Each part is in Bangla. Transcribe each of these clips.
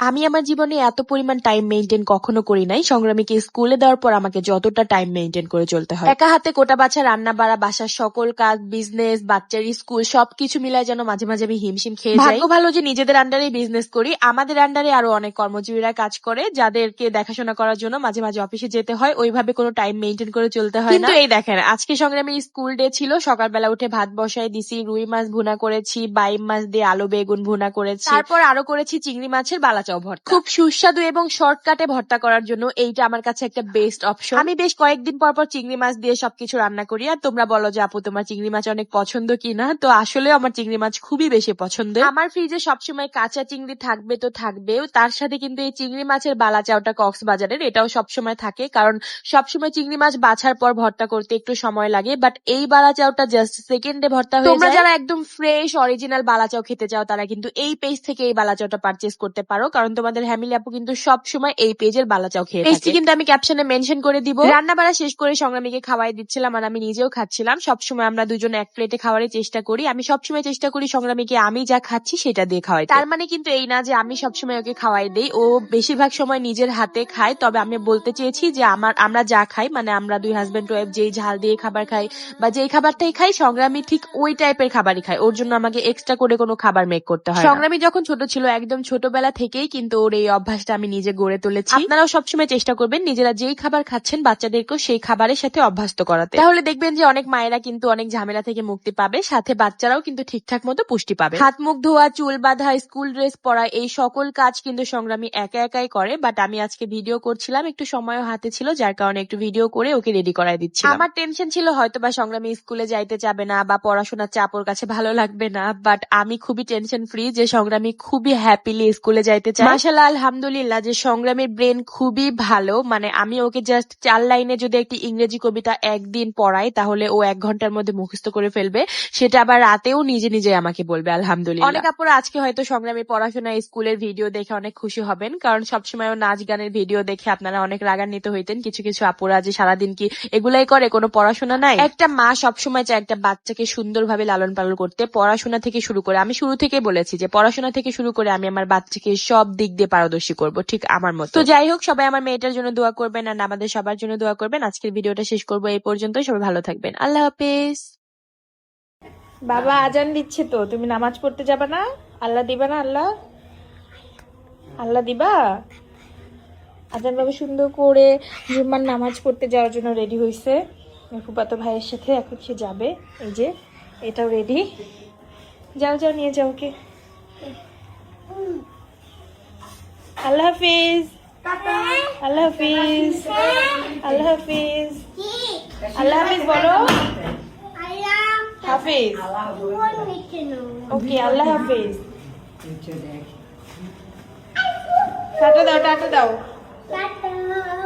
আমি আমার জীবনে এত পরিমাণ টাইম মেইনটেইন কখনো করি নাই। সংগ্রামীকে স্কুলে দেওয়ার পর আমাকে যতটা টাইম মেইনটেইন করে চলতে হয়। একা হাতে কোটা বাছা, রান্না বাড়া, বাসার সকল কাজ, বিজনেস, বাচ্চার স্কুল সবকিছু মিলায় যেন মাঝে মাঝে আমি হিমশিম খেয়ে যাই। ভাগ্য ভালো যে নিজেদের আন্ডারে বিজনেস করি। আমাদের আন্ডারে আরও অনেক কর্মজীবীরা কাজ করে যাদেরকে দেখাশোনা করার জন্য মাঝে মাঝে অফিসে যেতে হয়। ওইভাবে কোনো টাইম মেইনটেইন করে চলতে হয় না। কিন্তু এই দেখেন আজকে সংগ্রামীর স্কুল ডে ছিল। সকালবেলা উঠে ভাত বসায় দিছি, রুই মাছ ভুনা করেছি, বাইম মাছ দিয়ে আলু বেগুন ভুনা করেছি। তারপর আরও করেছি চিংড়ি মাছের বালাচাও ভর্তা। খুব সুস্বাদু এবং শর্টকাটে ভর্তা করার জন্য এইটা আমার কাছে একটা বেস্ট অপশন। আমি বেশ কয়েকদিন পর পর চিংড়ি মাছ দিয়ে সবকিছু রান্না করি আর তোমরা বলো যে আপু তোমার চিংড়ি মাছ অনেক পছন্দ কিনা তো আসলে আমার চিংড়ি মাছ খুবই বেশি পছন্দ আমার ফ্রিজে সবসময় কাঁচা চিংড়ি থাকবে তো থাকবেও তার সাথে কিন্তু এই চিংড়ি মাছের বালাচাওটা কক্সবাজারের এটাও সবসময় থাকে কারণ সবসময় চিংড়ি মাছ বাছার পর ভর্তা করতে একটু সময় লাগে বাট এই বালা বালাচাওটা জাস্ট সেকেন্ডে ভর্তা হয়ে তোমরা যারা একদম ফ্রেশ অরিজিনাল বালাচাও খেতে চাও তারা কিন্তু এই পেজ থেকে এই বালাচাওটা পারচেস করতে পারো কারণ তোমাদের হ্যামিলি আপু কিন্তু সব সময় এই পেজের বালাচাও খেয়ে পেজটি কিন্তু আমি ক্যাপশনে মেনশন করে দিব। রান্না বাড়া শেষ করে সংগ্রামীকে খাওয়াই দিচ্ছিলাম আর আমি নিজেও খাচ্ছিলাম। সবসময় আমরা দুজন এক প্লেটে খাওয়ারই চেষ্টা করি। আমি সবসময় চেষ্টা করি সংগ্রামীকে আমি যা খাচ্ছি সেটা দিয়ে খাওয়াই তার মানে কিন্তু এই না যে আমি সবসময় ওকে খাওয়াই দেই। ও বেশিরভাগ সময় নিজের হাতে খায়। তবে আমি বলতে চেয়েছি যে আমার আমরা যা খাই মানে আমরা দুই হাজবেন্ড ওয়াইফ যেই ঝাল দিয়ে খাবার খাই বা যেই খাবারটাই খাই সংগ্রামী ঠিক ওই টাইপের খাবারই খায়। ওর জন্য আমাকে এক্সট্রা করে কোনো খাবার মেক করতে হয় সংগ্রামী যখন ছোট ছিল একদম ছোটবেলা থেকেই কিন্তু ওর এই অভ্যাসটা আমি নিজে গড়ে তুলেছি। আপনারাও সবসময় চেষ্টা করবেন নিজেরা যেই খাবার খাচ্ছেন বাচ্চাদেরকেও সেই খাবারের সাথে অভ্যস্ত করাতে। তাহলে দেখবেন যে অনেক মায়েরা কিন্তু অনেক ঝামেলা থেকে মুক্তি পাবে সাথে বাচ্চারাও কিন্তু ঠিকঠাক মতো পুষ্টি পাবে। হাত মুখ ধোয়া চুল বাঁধা স্কুল ড্রেস পরা এই সকল কাজ কিন্তু সংগ্রামী একা একাই করে বাট আমি আজকে ভিডিও করছিলাম একটু সময়ও হাতে ছিল যার কারণে একটু ভিডিও করে ওকে রেডি করাই দিচ্ছি আমার টেনশন ছিল হয়তো বা সংগ্রামী স্কুলে যাইতে যাবে না বা পড়াশোনার চাপ ওর কাছে ভালো লাগবে না বাট আমি খুবই টেনশন ফ্রি যে সংগ্রামী খুবই হ্যাপিলি স্কুলে যাইতে চায় মাশাল্লাহ আলহামদুলিল্লাহ যে সংগ্রামীর ব্রেন খুবই ভালো। মানে আমি ওকে জাস্ট চার লাইনে যদি একটি ইংরেজি কবিতা একদিন পড়াই তাহলে ও এক ঘণ্টার মধ্যে মুখস্থ করে ফেলবে। সেটা আবার রাতেও নিজে নিজে আমাকে বলবে আলহামদুলিল্লাহ। অনেক আপুরা আজকে হয়তো সংগ্রামী পড়াশোনা স্কুলের ভিডিও দেখে অনেক খুশি হবেন কারণ সবসময় ও নাচ গানের ভিডিও দেখে আপনারা অনেক রাগান্বিত হইতেন। কিছু কিছু আপুরা যে সারাদিন কি এগুলাই করে কোনো পড়াশোনা নাই? একটা মা সবসময় চায় একটা বাচ্চাকে সুন্দরভাবে লালন পালন করতে পড়াশোনা থেকে শুরু করে। আমি শুরু থেকেই বলেছি যে পড়াশোনা থেকে শুরু করে আমি আমার বাচ্চাকে সব দিক দিয়ে পারদর্শী করব ঠিক আমার মতো। তো যাই হোক সবাই আমার মেয়েটার জন্য দোয়া করবেন আর আমাদের সবার জন্য দোয়া করবেন। আজকের ভিডিওটা শেষ করব এই পর্যন্ত সবাই ভালো থাকবেন। আল্লাহ হাফেজ। বাবা আজান দিচ্ছে তো তুমি নামাজ পড়তে যাবে না? আল্লাহ দিবা না আল্লাহ? আল্লাহ দিবা? আজান বাবা সুন্দর করে জুম্মার নামাজ পড়তে যাওয়ার জন্য রেডি হয়েছে ফুপাতো ভাইয়ের সাথে এখন সে যাবে। এই যে এটাও রেডি। যাও যাও নিয়ে যাও ওকে। আল্লাহ হাফিজ। আল্লাহ হাফিজ। আল্লাহ হাফিজ। আল্লাহ হাফিজ বলো। হাফিজ। ওকে আল্লাহ হাফিজ। টাটা দাও টাটা দাও।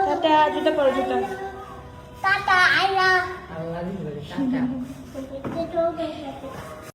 টাটা জুতা পরো জুতা। Tata, I love.